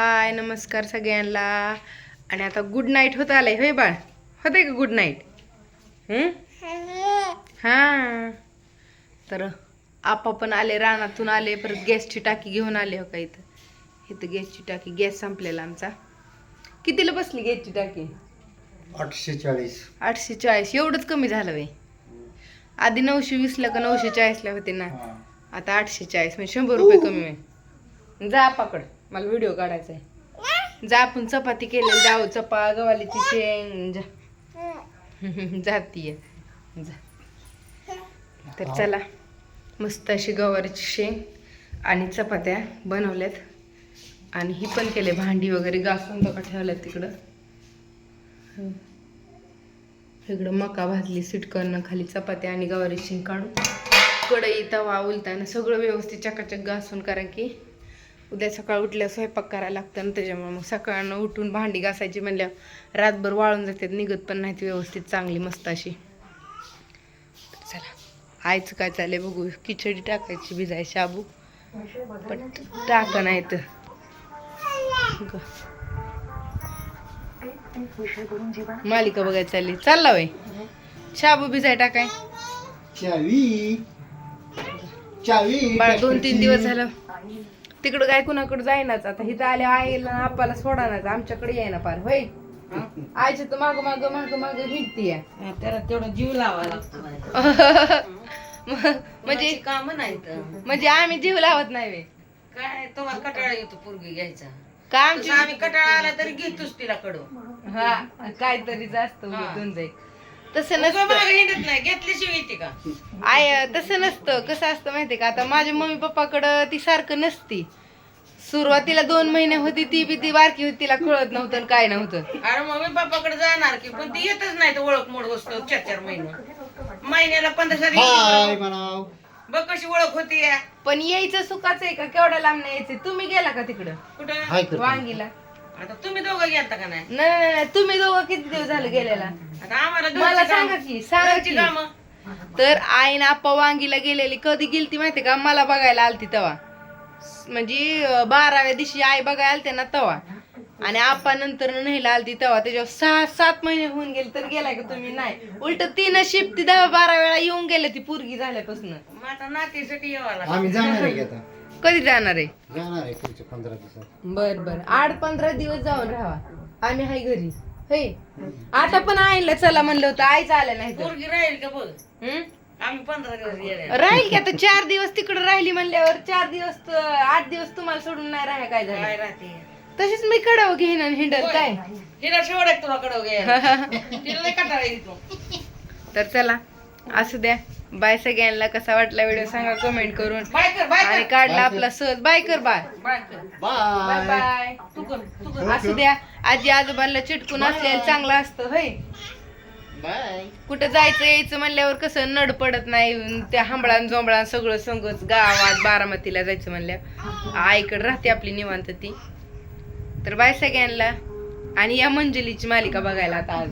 हाय नमस्कार सगळ्यांना. आणि आता गुड नाईट होत आलंय होय बाळ? होतंय का गुड नाईट हां? तर आपा पण आले रानातून आले परत गॅसची टाकी घेऊन आले हो का इथं. इथं गॅसची टाकी गॅस संपलेला आमचा. कितीला बसली गॅसची टाकी? आठशे चाळीस आठशे चाळीस एवढंच कमी झालं वे आधी नऊशे वीसला का नऊशे चाळीसला होते ना? आता आठशे चाळीस म्हणजे शंभर रुपये कमी आहे जा आपाकड. मला व्हिडिओ काढायचा आहे जा आपण चपाती केलेली जाऊ चपा गवालीची शेंग जा. जातीये. जा. तर चला. मस्त अशी गवारीची शेंग आणि चपात्या बनवल्यात. आणि ही पण केले भांडी वगैरे घासून तका ठेवल्यात तिकडं. इकडं मका भाजली सिटकरनं खाली चपात्या आणि गवारी शेंग काढून. कढई तवा उलताना सगळं व्यवस्थित चकाचक घासून कारण की उद्या सकाळ उठल्या स्वयंपाक करायला लागतं ना त्याच्यामुळे. मग सकाळनं उठून भांडी घासायची म्हणल्यावर रातभर वाळून जातात निघत पण नाहीत व्यवस्थित चांगली मस्त अशी. चला आईचं काय चाललंय बघू. खिचडी टाकायची भिजाय शाबू. पण टाका नाही तर. मालिका बघायला चालली. चालला वय शाबू भिजाय टाकाय. चावी. चावी. दोन तीन दिवस झालं. तिकडं काय कुणाकडे जाईनाच आता. इथं आल्या आईला आणि आप्पाला सोडानाच. आमच्याकडे येईना पार होय? आईच्या तर माग माग माग माग हिंडती त्याला तेवढा जीव लावा लागतो. म्हणजे काम नाही तर म्हणजे आम्ही जीव लावत नाही वे काय तुम्हाला कटाळा येतो पोरगी घ्यायचा. का आमची तसं आम्ही कटाळा आला तरी घेतोच तिला कडू. हा काहीतरी जास्त हा. जाईल तसं नसतं. नाही घेतल्याशिवाय येते का? आय तसं नसतं. कसं असतं माहितीये का? आता माझ्या मम्मी पप्पाकडं ती सारखं नसती. सुरुवातीला दोन महिने होती ती बी ती बारकी होती तिला कळत नव्हतं आणि काय नव्हतं. अरे मम्मी पप्पाकडे जाणार की पण ती येतच नाही तर ओळख मोड वस्तू चार चार महिने. महिन्याला पंधरा हाय साली म्हणाव. बघ कशी ओळख होती या. पण यायचं सुखाचं आहे का? केवढ्या लांब नाही यायचं. तुम्ही गेला का तिकडं? कुठं? करतो. वांगीला. आता तुम्ही दोघं गेलता का नाही? नाही नाही नाही तुम्ही दोघं किती दिवस झालं गेलेला? आता आम्हाला मला घरची सांगा कामं- की सांगा घरची की. कामं. तर आईन आप्पा वांगीला गेलेली. कधी गेलती माहिती का? मला बघायला आलती तेव्हा. म्हणजे अं, बाराव्या दिवशी आई बघायला आलते ना तेव्हा. आणि आप्पा नंतर नेला आलती तेव्हा. त्याच्यावर सहा सात महिने होऊन गेले. तर गेलाय का तुम्ही? नाही. उलट तीन शिफ्ट दहा बारा वेळा येऊन गेले ती पोरगी झाल्यापासून. मग आता नातीसाठी यावं लागतं आम्ही जाणार आहे की आता? कधी जाणार आहे? जाणार आहे पुढच्या पंधरा दिवसात. बर बर. आठ पंधरा दिवस जाऊन राहा आम्ही हाय घरी हे आता पण आईला चला म्हणलं होतं आईच आलं नाही तर. पोरगी राहील का बघ? आम्ही पंधरा दिवस गेले. राहील की आता चार दिवस तिकडे राहिली म्हणल्यावर चार दिवस त- आठ दिवस तुम्हाला सोडून नाही राहा काय काय झालं राहते. तशीच मी कडव घेईन आणि हिंडल काय? हिला शेवट तुला कडव घ्यायला. तिला नाही कटाळा येतो. तर चला असू द्या. बाय सगळ्यांना कसा वाटला व्हिडिओ सांगा कमेंट करून. आणि कर. काढला आपला सहज बाय कर बाय. बाय कर. बाय. असू द्या. आजी आजोबांना चिटकून असलेलं चांगलं असतं होय. बाय. कुठं जायचं यायचं म्हणल्यावर कसं नड पडत नाही. त्या हंबळान जोंबळान सगळं संगच गावात बारामतीला जायचं म्हणल्यावर. आईकडे राहते आपली निवांत ती. तर बाय सगळ्यांना. आणि या मंजुलीची मालिका बघायला आता आज.